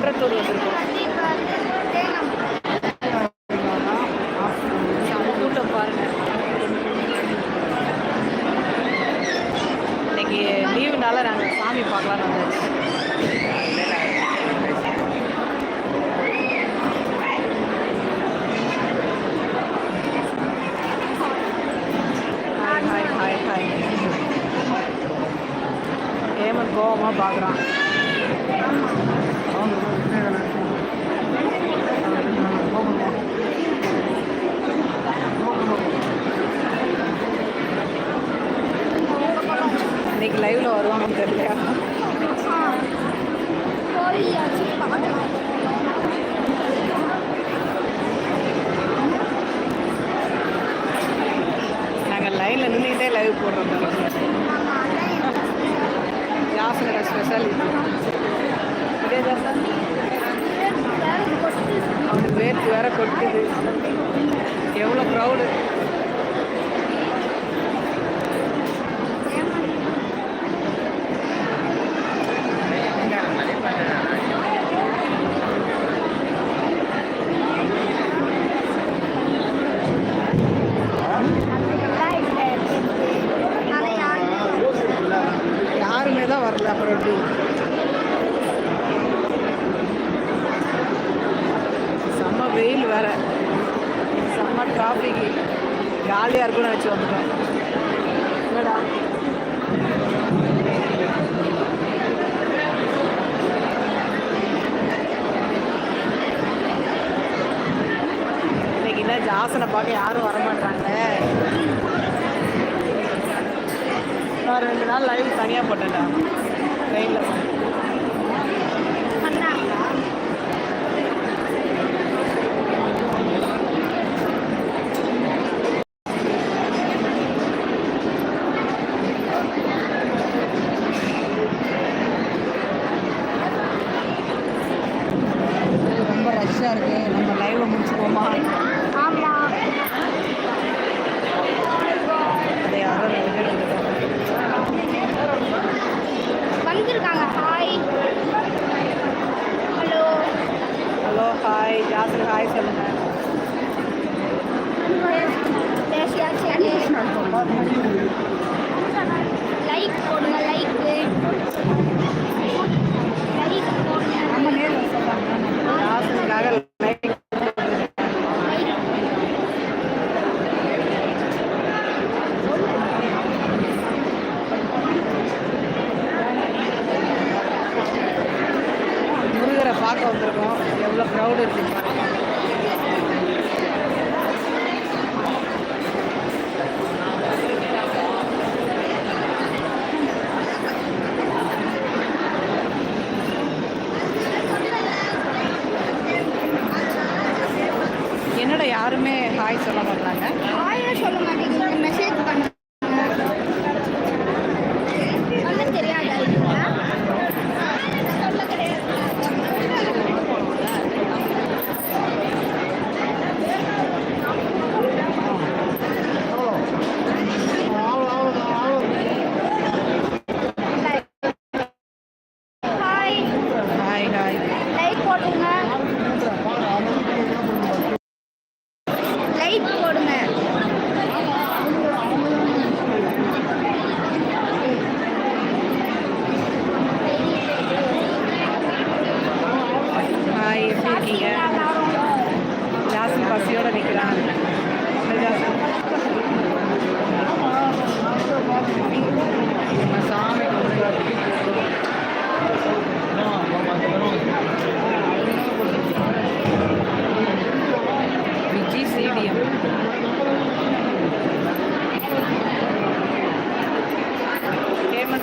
para todos. நாளைக்கு லைவில் வருவாங்கன்னு தெரியல. ரெண்டு நாள் லைவ் தனியாக போட்டேன்டா. ட்ரெயினில் glass of ice on that. Like, like, like.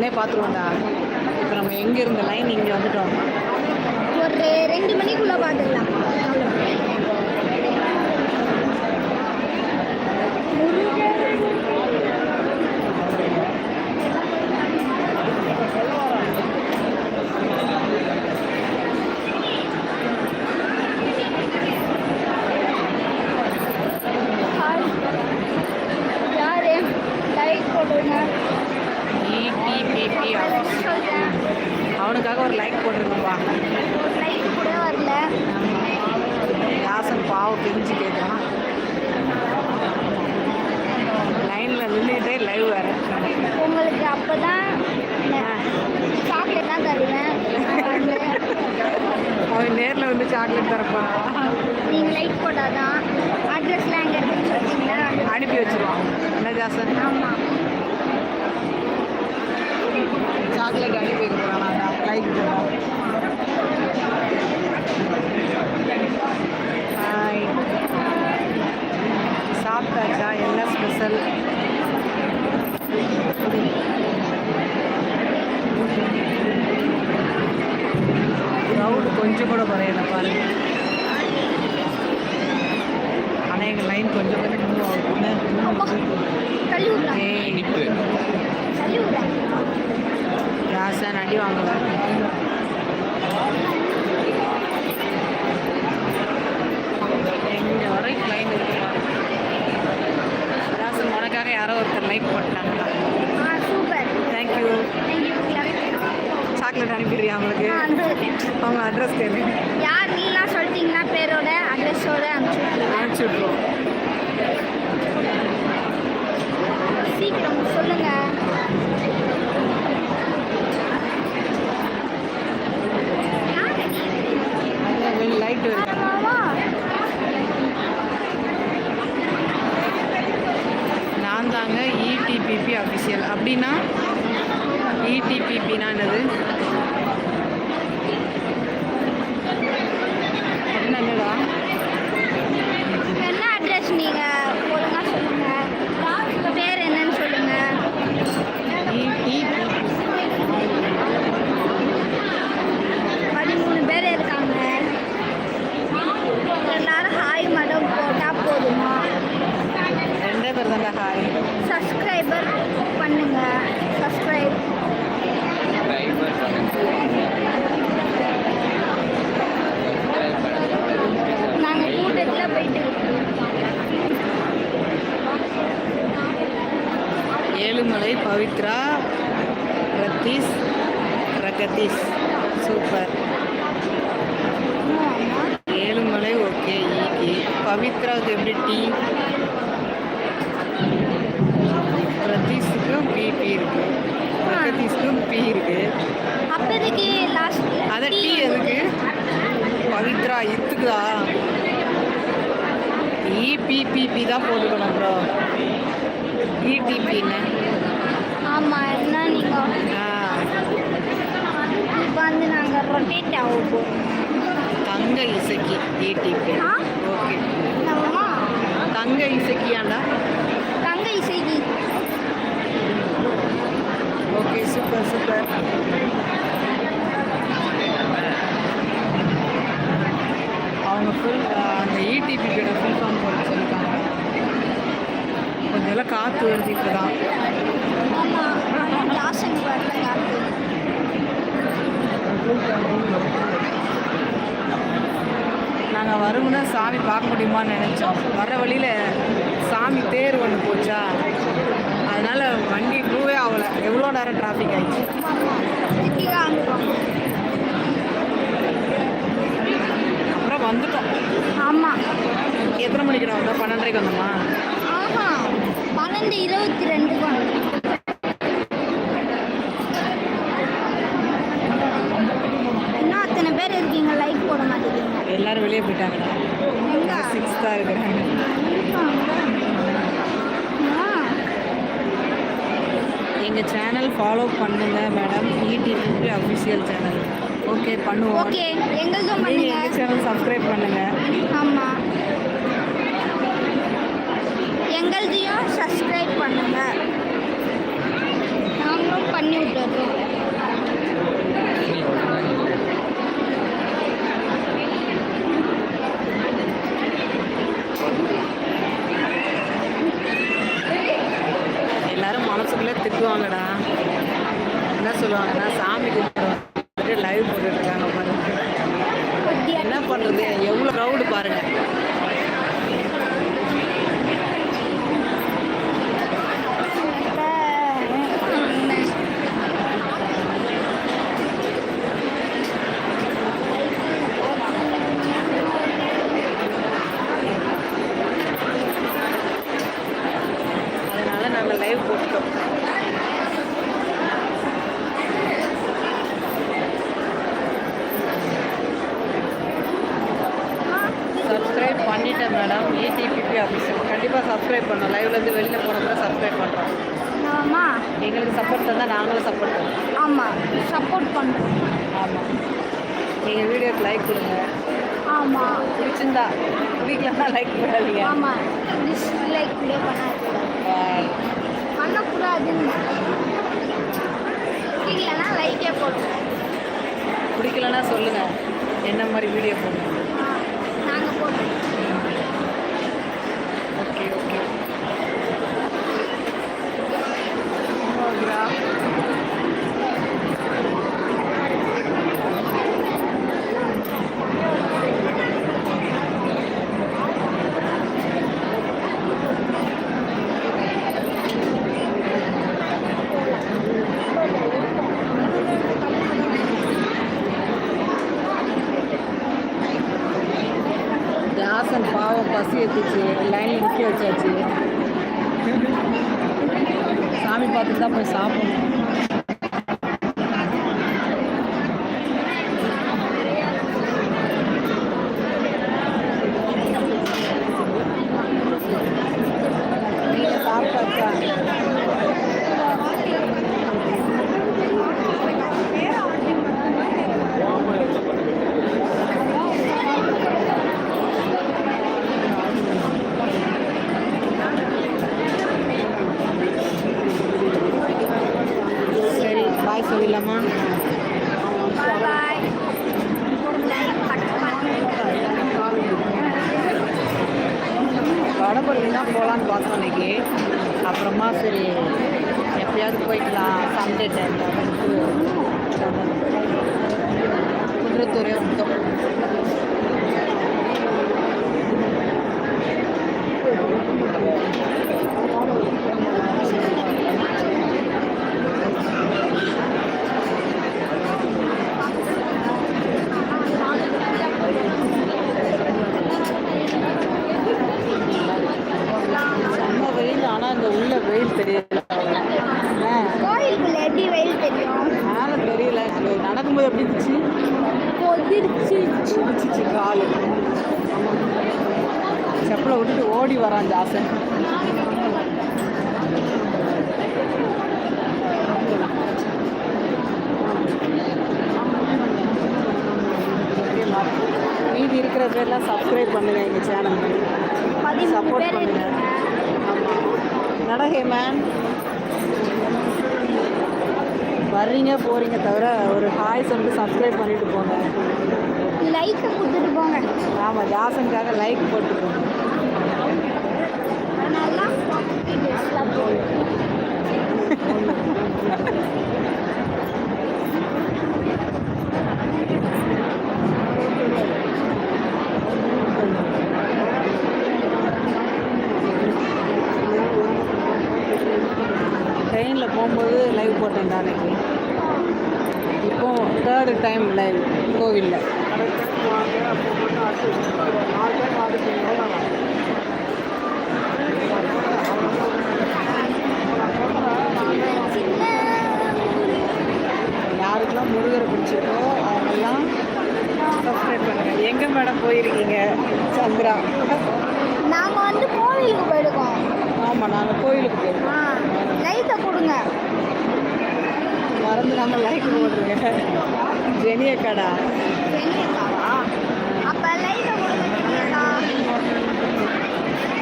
உடனே பார்த்துருவோம்டா. இப்போ நம்ம எங்கே இருந்த லைன் இங்கே வந்துட்டோம். ஒரு ரெண்டு மணிக்குள்ளே பார்த்துக்கலாம் யாரு லைட் போடுங்க இடிபிபி ஆஃபீஸ் சொல்கிறேன் அவனுக்காக ஒரு லைக் போட்டிருக்கோம்பா லைட் கூட வரல யாசன் பாவம் கெஞ்சி கேட்குறான் லைனில் நின்றுட்டே லைவ் வேறு உங்களுக்கு அப்போ தான் சாக்லேட் தான் தருவேன் அவன் நேரில் வந்து சாக்லேட் தரப்பான் நீங்கள் லைட் போட்டால் தான் அட்ரஸ்லாம் எங்கே இருக்குன்னு அனுப்பி வச்சிருவான் என்ன ஜாசன்? ஆமாம் சாக்லேட் அனுப்பி வைக்க போகிறான் லைக் போடுறான் ஹாய் சாப்பிட்டாச்சா? என்ன ஸ்பெஷல் கொஞ்சம் கூட குறையலை பாருங்க ஆனால் எங்கள் லைன் கொஞ்சம் பவித்ராவுக்கு எப்படி டீ? பிரதீஷுக்கு பிபி இருக்கு. பிரகதீஷ்க்கும் பி இருக்கு. அப்போதைக்கு லாஸ்ட் அதான் டீ எதுக்கு? பவித்ரா இத்துக்குதா? இபிபிபி தான் போட்டுக்கணும் ப்ரோ இடிபின்னு ஆமா என்ன நீங்க? ஆ. இப்போ வந்து நாங்க ரொட்டேட் ஆக போறோம் தங்க இசக்கி இடிபி ஆ? ஓகே தங்க இசக்கியாண்டா? தங்க இசைக்கு. Okay super super. அவங்க ஃபுல் அந்த E இடிபியோட ஃபுல் ஃபார்ம் போட சொல்லியிருக்காங்க கொஞ்சம் காற்று வருது இப்போ தான் வருமுன்னா சாமி பார்க்க முடியுமான்னு நினச்சோம். வர வழியில் சாமி தேர் ஒன்று போச்சா? அதனால் வண்டி மூவே ஆகலை. எவ்வளோ நேரம் டிராஃபிக் அனுப்போம் அப்புறம் வந்துட்டோம். ஆமா. எத்தனை மணிக்கு நான் வந்தோம்? பன்னெண்டரைக்கு வந்தோமா? ஆஹா. பன்னெண்டு இருபத்தி ரெண்டுக்கு வந்தோம் இன்னும் அத்தனை பேர் இருக்கீங்க லைக் போட மாட்டேங்கிறீங்க எல்லாரும் வெளியே போயிட்டாங்கடா எங்க சிக்ஸ் தான் இருக்கிறாங்க. எங்கள் சேனல் ஃபாலோ பண்ணுங்க madam EDP official channel okay பண்ணுவோம். ஓகே எங்களுதும் நீங்கள் பண்ணுங்க. எங்கள் சேனல் சப்ஸ்கிரைப் பண்ணுங்கள் ஆமா. எங்கள்தையும் சப்ஸ்கிரைப் பண்ணுங்க. நாங்களும் பண்ணி விட்டுறோம். சொல்லுங்கள் என்ன மாதிரி வீடியோ போடணும் நாங்கள் போடுவோம் ஓகே ஓகே வாசன் பாவம் பசி எடுத்துச்சு லைனில் நிற்க வச்சாச்சு. சாமி பார்த்துட்டு தான் போய் சாப்பிடணும் நீங்க சாப்பிட்டாச்சா சரி பாய் சொல்லிடலாமா? பாய் வடபள்ளி தான் போகலான்னு பார்த்தோம் இன்னைக்கு. அப்புறமா சரி எப்பயாவது போய்க்கலாம். சண்டே டைமில் குன்றத்தூரே வந்துட்டோம் செம்ம வெயில் ஆனால் இந்த உள்ள வெயில் தெரியல கோயிலுக்குள்ள எப்படி வெயில் தெரியும்? மேலே தெரியல. அது நடக்கும்போது எப்படி இருந்துச்சு? பிடிச்சிச்சு காலு. செப்பலை விட்டுட்டு ஓடி வரான் ஜாசன் ஓகேம்மா. மீதி இருக்கிற பேர்லாம் சப்ஸ்கிரைப் பண்ணுங்க எங்கள் சேனலுக்கு பதிமூணு சப்போர்ட் பேர் பண்ணுங்க இருக்கீங்க ஆமாம் நடகை மேன் வர்றீங்க போகிறீங்க தவிர ஒரு ஹாய் சொல்லிட்டு சப்ஸ்கிரைப் பண்ணிட்டு போங்க. லைக்கை கொடுத்துட்டு போங்க. ஆமாம் ஜாசனுக்காக லைக் போட்டு போங்க. ட்ரெயினில் போகும்போது லைவ் போட்டேன் அன்னைக்கு இப்போ தேர்டு டைம் லைவ் கோவிலில்.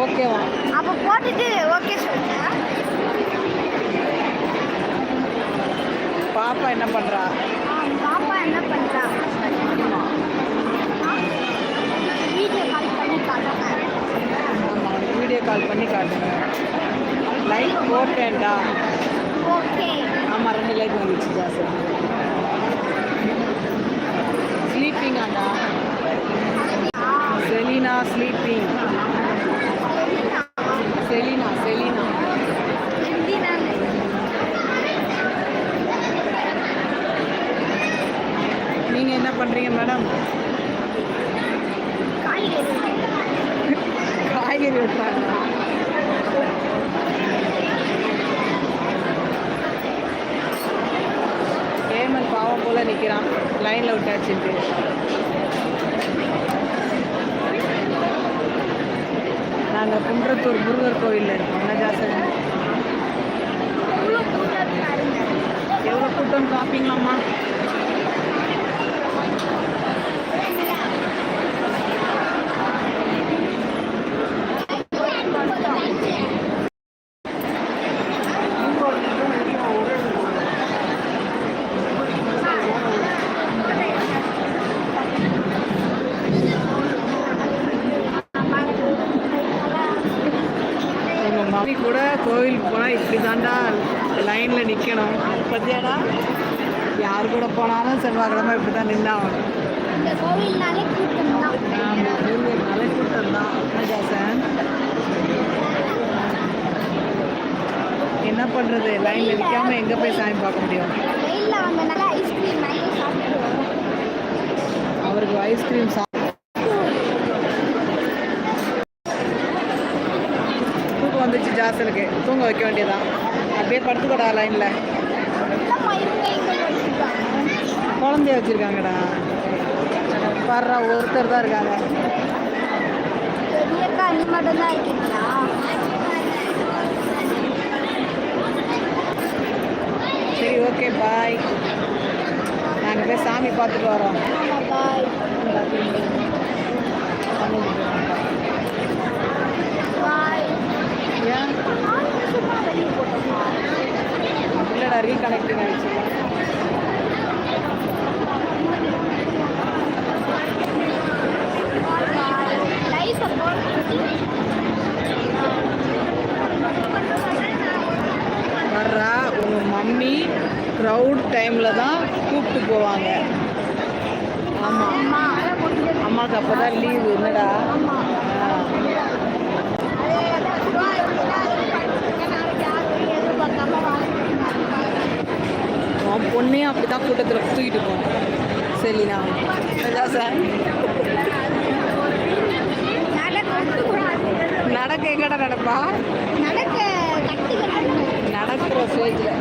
ஓகேவா அப்போ போட்டுட்டு ஓகே சொல்லுங்க பாப்பா என்ன பண்ணுறா பாப்பா என்ன பண்ணுறா வீடியோ கால் பண்ணி காட்டுங்க வீடியோ கால் பண்ணி காட்டுங்க. லைட் போட்டேன்டா ஓகே ஆமாம் ரெண்டு லைட் வந்துச்சு ஜாஸ்தி. ஸ்லீப்பிங் ஆண்டா. Selina sleeping Selina Selina. நீங்கள் என்ன பண்ணுறீங்க மேடம்? காய்கறி. காய்கறி வெட்டுறாங்க. லைனில் விட்டாச்சு நாங்கள் குன்றத்தூர் முருகர் கோவிலில் இருக்கோம் என்ன ஜாசன் இவ்வளோ கூட்டம் பாருங்க எவ்வளோ கூட்டம் பார்ப்பீங்களாம்மா உங்கள் மம்மி கூட கோவிலுக்கு போனால் இப்படி தாண்டா லைனில் நிற்கணும் பத்தியாடா? யார் கூட போனாலும் செவ்வாய்க்கிழமை இப்படி தான் நின்னாகணும் இந்த கோவில்னாலே கூட்டம் தான் ஆமாம் முருகன் மலை கூட்டம் தான் ஜாசன். என்ன பண்ணுறது லைனில் நிற்காம எங்கே போய் சாமி பார்க்க முடியும்? அவருக்கு ஐஸ்கிரீம் சா வந்துச்சு ஜாசனுக்கு தூங்க வைக்க வேண்டியதான் அப்படியே படுத்துக்கடா லைனில் குழந்தைய வச்சுருக்காங்கடா. வர்றா ஒருத்தர் தான் இருக்காங்க. சரி ஓகே பாய் நாங்கள் போய் சாமி பார்த்துட்டு வரோம். பாய். ஏன் இல்லைடா ரீகனெக்டிங் ஆயிடுச்சு. எங்கடா நடப்பா? நடக்க நடக்கிற ஸ்டேஜில்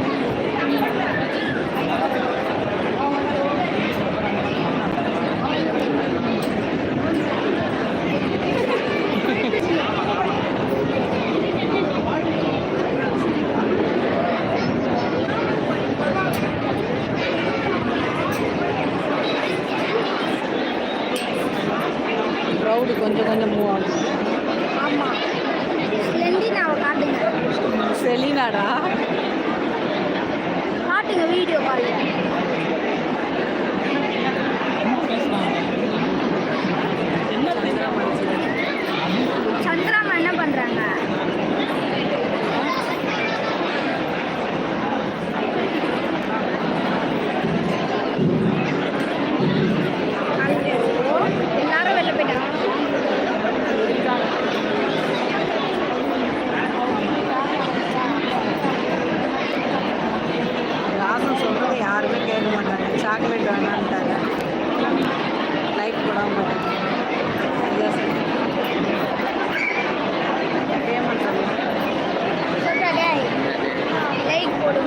করে